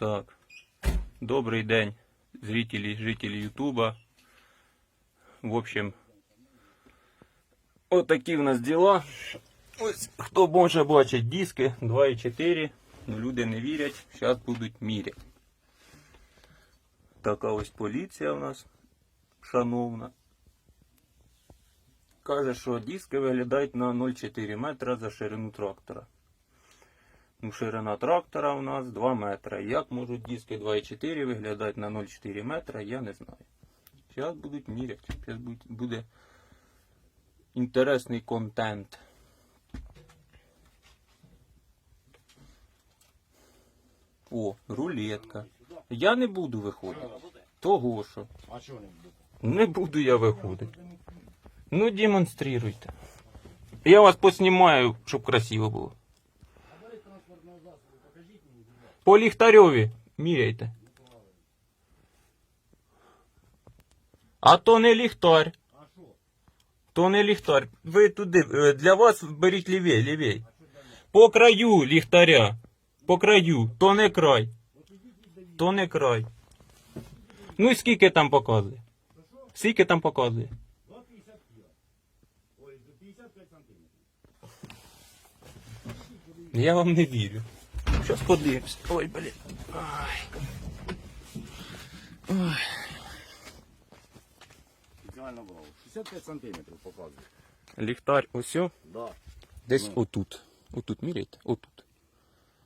Так. Добрий день, зрителі, жителі Ютуба. В общем, отакі в нас діла. Ось хто може бачить диски 2,4. Ну, люди не вірять, зараз будуть міряти. Така ось поліція у нас, шановна. Каже, що диски виглядають на 0,4 метра за ширину трактора. Ну, ширина трактора у нас 2 метри. Як можуть диски 2,4 виглядати на 0,4 метра, я не знаю. Зараз будуть міряти. Зараз буде, інтересний контент. О, рулетка. Я не буду виходити. Того що. А чого не буде? Не буду я виходити. Ну, демонструйте. Я вас поснімаю, щоб красиво було. По ліхтарьові міряйте. А то не ліхтар. То не ліхтар. Ви туди, е, для вас беріть лівей, лівей. По краю ліхтаря. По краю. То не край. То не край. Ну і скільки там показує? Скільки там показує? Ой, до 55 сантиметрів. Я вам не вірю. Зараз подивимось. Ой, блін. Ай. Спеціально брав. 65 сантиметрів показує. Ліхтар ось Да. десь Ну. отут. Отут міряйте. Отут.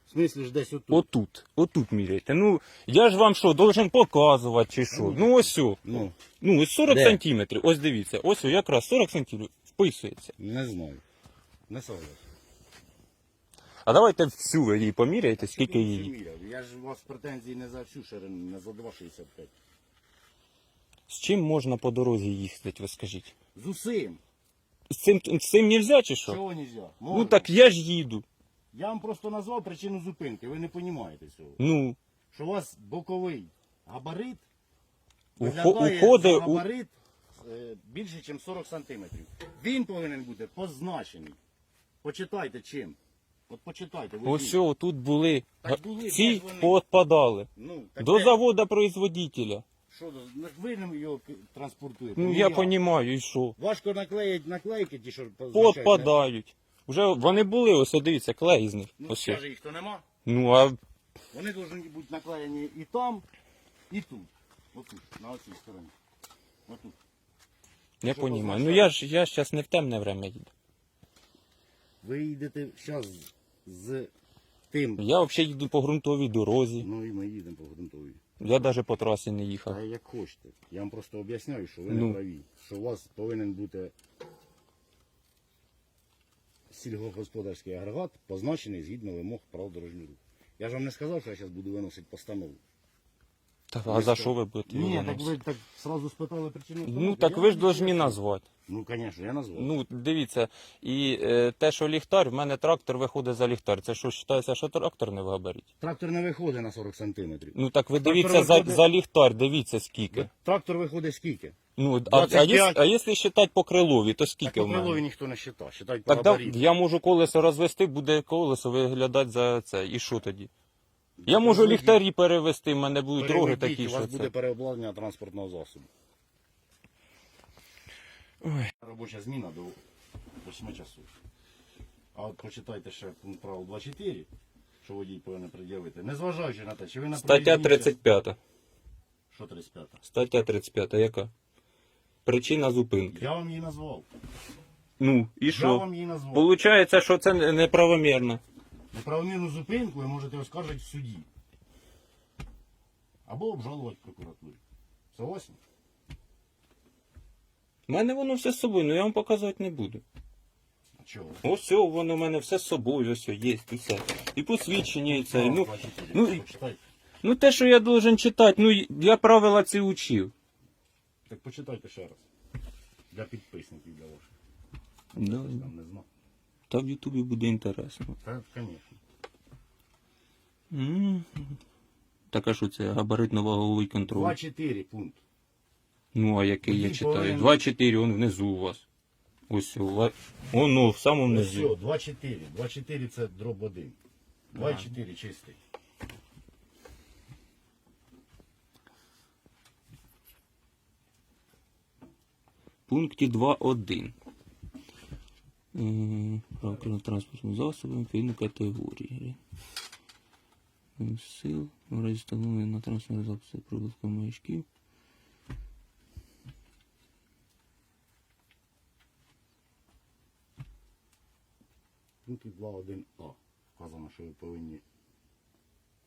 В смислі ж десь отут. Отут. Отут міряйте. Ну, я ж вам що, должен показувати чи що? Ну ось о. Ну, Ну, ось 40 Де? сантиметрів. Ось дивіться. Ось о, якраз 40 сантиметрів вписується. не знаю. Не согласен. А давайте всю ви її поміряйте, скільки її. Я ж у вас претензії не за всю ширину, не за 2,65. З чим можна по дорозі їздити, ви скажіть? З усім. З цим, з цим нельзя чи що? Чого нельзя? Ну так я ж їду. Я вам просто назвав причину зупинки, ви не розумієте цього. Ну, Що у вас боковий габарит Ухо- виглядає уходи за у- габарит е, більше, ніж 40 сантиметрів. Він повинен бути позначений. Почитайте чим. От почитайте. ви ось о, тут були. Так були, де Ці ж вони? поотпадали. Ну, так До де- завода производителя. Що, за- ну, ви нам його транспортуєте? Ну я як? розумію, і що? Важко наклеїть наклейки, ті, що позначають. Поотпадають. Вже вони були, ось дивіться, клей з них. Ну, Ось. скаже, їх то нема. Ну а Вони повинні бути наклеєні і там, і тут. Отут, на оцій стороні. Отут. я Що розумію. Ну я ж я зараз не в темне время їду. Ви їдете зараз з тим. Я взагалі їду по ґрунтовій дорозі. Ну і ми їдемо по ґрунтовій. Я навіть по трасі не їхав. Та як хочете. Я вам просто об'ясняю, що ви Ну. не праві. Що у вас повинен бути сільгосподарський агрегат, позначений згідно вимог прав дорожнього руху. Я ж вам не сказав, що я зараз буду виносити постанову. Так, а за що ви будете його Ні, так виносити? ви так сразу спитали причину. Ну так Я ви ж повинні назвати. Ну, звісно, я назвав. Ну, дивіться, і е, те, що ліхтар, в мене трактор виходить за ліхтар. Це що вважається, що трактор не в габаріті? Трактор не виходить на 40 сантиметрів. Ну так ви Трактор дивіться за, виходить- за ліхтар, дивіться скільки. Трактор виходить скільки? Ну, а, а, 25. є- а якщо вважати по крилові, то Так скільки по в мене? крилові ніхто не вважає, вважають по Так да, габариту. я можу колесо розвести, буде колесо виглядати за це. І що тоді? Я можу Переведіть. ліхтарі перевести, в мене будуть дороги Переведіть, такі, у вас що буде це. переобладнання транспортного засобу. Ой. Робоча зміна до 8 часу. А от почитайте ще пункт правил 2.4, що водій повинен пред'явити. Незважаючи на те, чи ви на Стаття проїзній 35. Що 35? Стаття 35, яка? Причина зупинки. Я вам її назвав. Ну, і Я що? вам її назвав. Получається, що це не- неправомірно. Неправомірну зупинку ви можете оскаржити в суді. Або обжалувати в прокуратурі. Согласні? У мене воно все з собою, але я вам показувати не буду. Чого? Ось все, воно у мене все з собою, ось є, і все. І посвідчення, і це. Ну, ну, і- ну те, що я должен читати, ну я правила ці учив. Так почитайте ще раз. Для підписників для ваших. Да. Там не знав. Та в Ютубі буде інтересно. Так, звісно. М. Так а що це габаритно-ваговий контроль? 2-4 пункт. Ну, а який я читаю? 2-4, он внизу у вас. Ось у вас. Воно ну, в самому 2-4. 2-4 це дроб 1. 2,4 чистий. пункті 2.1. Е, Правка на транспортним засобом відповідно категорії. Сил в разі встановлення на транспортному засобі прибутку маячків. Пункт 2.1а. Вказано, що ви повинні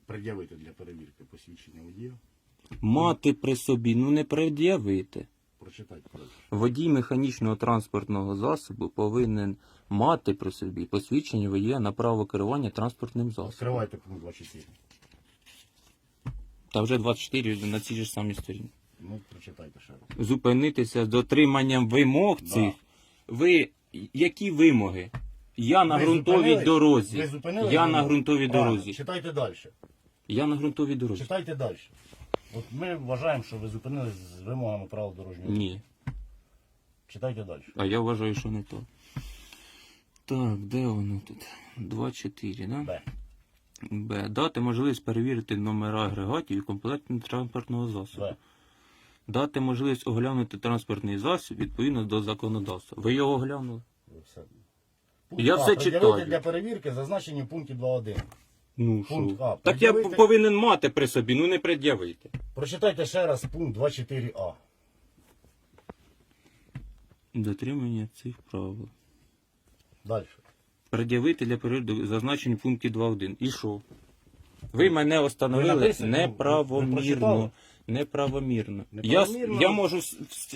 пред'явити для перевірки посвідчення водія. Мати при собі, ну не пред'явити. Прочитайте. Водій механічного транспортного засобу повинен мати при собі посвідчення водія на право керування транспортним засобом. Відкривайте пункт 24. Та вже 24 на цій ж самій сторінці. Ну, прочитайте ще раз. Зупинитися з дотриманням вимог Да. Ви які вимоги? Я на Ви ґрунтовій зупинились? дорозі. Ви зупинились? Я на ґрунтовій Правильно. дорозі. Читайте далі. Я на ґрунтовій дорозі. Читайте далі. От ми вважаємо, що ви зупинились з вимогами правил дорожнього руху. Ні. Читайте далі. А я вважаю, що не так. Так, де воно тут? 2-4, да? Б. Б. Дати можливість перевірити номера агрегатів і комплектів транспортного засобу. Б. Дати можливість оглянути транспортний засіб відповідно до законодавства. Ви його оглянули? Все. Я все читаю. для перевірки зазначені в пункті 2.1. Ну Пункт що? А. Так я Пред'явити- повинен мати при собі, ну не пред'явити. Прочитайте ще раз пункт 2.4а. Дотримання цих правил. Далі. Пред'явити для перегляду зазначені в пункті 2.1. І що? Ви мене встановили написано, ви неправомірно. прочитали? Неправомірно. Я, Неправомірно? я можу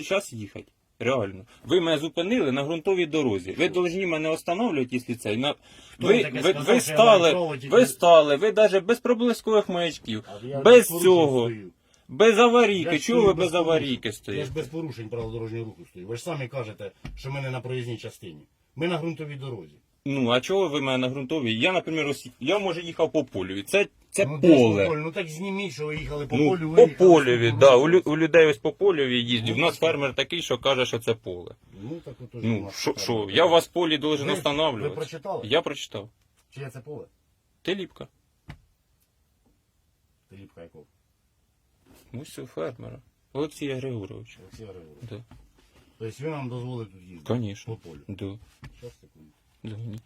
зараз їхати. Реально. Ви мене зупинили на ґрунтовій дорозі. Ви повинні мене встановлювати, якщо це. На... Хто Ви, ви, сказав, ви стали, ви стали, ви навіть без проблискових маячків, без цього, без аварійки. Чого ви без аварійки Я ж без порушень правил дорожнього руху стою. Ви ж самі кажете, що ми не на проїзній частині. Ми на ґрунтовій дорозі. Ну, а чого ви мене на ґрунтовій? Я, наприклад, я може їхав по полю. Це, це ну, поле. по? Ну так зніміть, що ви їхали по Ну, полю. ви по їхали полюві, по да. У, лю- у людей ось по полюві їздять. Ну, У нас фермер такий, що каже, що це поле. Ну так от уже Ну, що, що, я у вас в полі должен Ви- встановлювати. Ви прочитали? Я прочитав. Чи я це поле? Теліпка. Теліпка якого? Ось у фермера. Олексія Григоровича. Олексій Григорович. Да. Тобто ви нам дозволили тут їздити? Конечно. По полю. Да. Щас, секунду. Дзвоніть.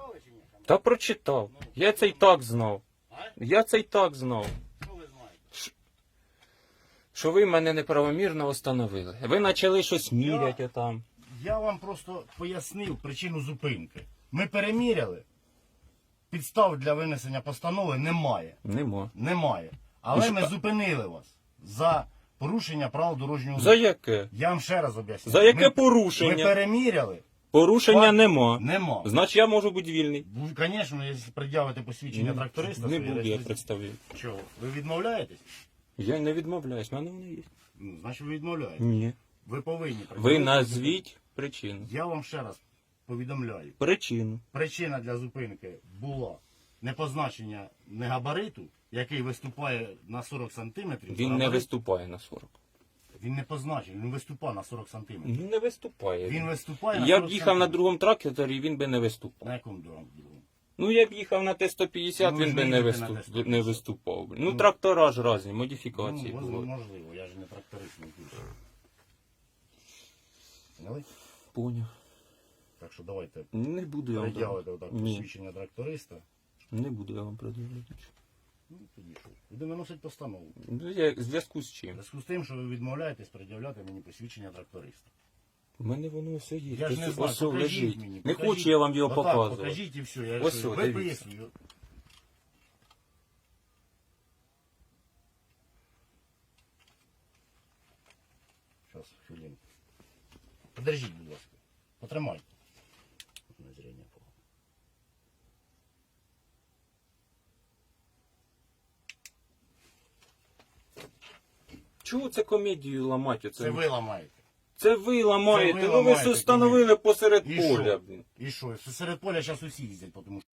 Прочитали чи ні? Та прочитав. Я це й так знав. Я це й так знав. Що ви знаєте? Що ви мене неправомірно встановили. Ви почали щось міряти там. Я вам просто пояснив причину зупинки. Ми переміряли. Підстав для винесення постанови немає. Нема. Немає. Але Ну, ми що- зупинили вас за порушення правил дорожнього За руху. яке? Я вам ще раз об'ясню. За яке ми, порушення? Ми переміряли. Порушення Факт. нема. Нема. Значить я можу бути вільний. Ну, Звісно, якщо пред'явити посвідчення тракториста, Не свої буду я представляю. Чого? Ви відмовляєтесь? Я не відмовляюсь, в мене вони є. Ну, значить ви відмовляєтесь. Ні. Ви повинні. Ви пред'явити назвіть причину. Я вам ще раз повідомляю. Причину. Причина для зупинки була непозначення негабариту, який виступає на 40 сантиметрів. Він не Габарит- виступає на 40. Він не позначений, він виступає на 40 сантиметрів. Ну не виступає. Він виступає на Я 40 б їхав на сантиметрів. другому тракторі, він би не виступав. На якому другому? Ну я б їхав на Т-150, Ну, ви він ж би не не, їдете на виступ... Т-150. не виступав. Ну Ну. трактора ж різні, Ну, модифікації були. можливо, я ж не тракторист, не. Поняли? Поняв. Так що давайте Не буду я вам отак Ні, посвідчення тракториста. не буду я вам пред'являти. Ну, тоді що? Будемо виносити постанову. Ну, я- В зв'язку з В чим? зв'язку з тим, що ви відмовляєтесь пред'являти мені посвідчення тракториста. У мене воно все є. Я ж не Ось- знаю, покажіть лежить. мені. Не покажіть. хочу я вам його Отак, показувати. Покажіть і все. Я Ось що, дивіться. виписую. Зараз, хвилинку. Подержіть, будь ласка. Потримайте. У мене зріння погано. Чого це комедію ламати? Це ви ламаєте. Це ви ламаєте. Це ви ну ви ламаєте встановили посеред І поля. що? блін. І що? Серед поля зараз усі їздять, тому що